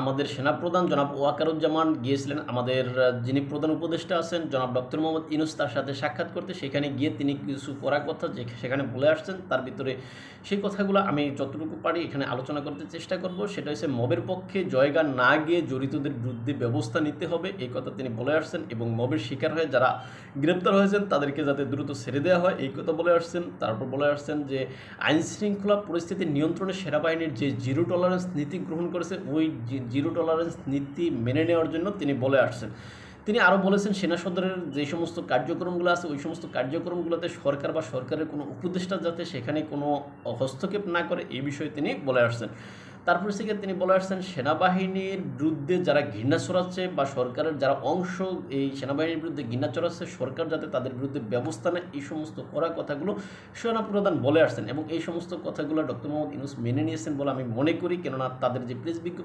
আমাদের সেনাপ্রধান জনাব ওয়াকারুজ্জামান গিয়েছিলেন। আমাদের যিনি প্রধান উপদেষ্টা আছেন, জনাব ডক্টর মোহাম্মদ ইনুস তার সাথে সাক্ষাৎ করতে। সেখানে গিয়ে তিনি কিছু করার কথা যে সেখানে বলে আসছেন, তার ভিতরে সেই কথাগুলো আমি যতটুকু পারি এখানে আলোচনা করতে চেষ্টা করব। সেটা হচ্ছে মবের পক্ষে জয়গান না গিয়ে জড়িতদের বিরুদ্ধে ব্যবস্থা নিতে হবে, এই কথা তিনি বলে আসছেন এবং মবের শিকার হয়ে যারা গ্রেপ্তার হয়েছেন, তাদেরকে যাতে দ্রুত ছেড়ে দেওয়া হয়, এই কথা বলে আসছেন। তারপর বলে আসছেন যে আইন শৃঙ্খলা পরিস্থিতি নিয়ন্ত্রণে সেনাবাহিনীর যে জিরো টলারেন্স নীতি গ্রহণ করেছে, ওই জিরো টলারেন্স নীতি মেনে নেওয়ার জন্য তিনি বলে আসছেন। তিনি আরও বলেছেন, সেনা সদরের যে সমস্ত কার্যক্রমগুলো আছে, ওই সমস্ত কার্যক্রমগুলোতে সরকার বা সরকারের কোনো উপদেষ্টা যাতে সেখানে কোনো হস্তক্ষেপ না করে এই বিষয়ে তিনি বলে আসছেন। তারপর থেকে তিনি বলে আসছেন, সেনাবাহিনীর বিরুদ্ধে যারা ঘৃণা ছড়াচ্ছে বা সরকারের যারা অংশ, এই সেনাবাহিনীর বিরুদ্ধে ঘৃণা ছড়াচ্ছে, সরকার যাতে তাদের বিরুদ্ধে ব্যবস্থা নেয়, এই সমস্ত করা কথাগুলো সেনা সেনাপ্রধান বলে আসছেন। এবং এই সমস্ত কথাগুলো ডক্টর মোহাম্মদ ইউনুস মেনে নিয়েছেন বলে আমি মনে করি, কেননা তাদের যে প্রেস বিজ্ঞপ্তি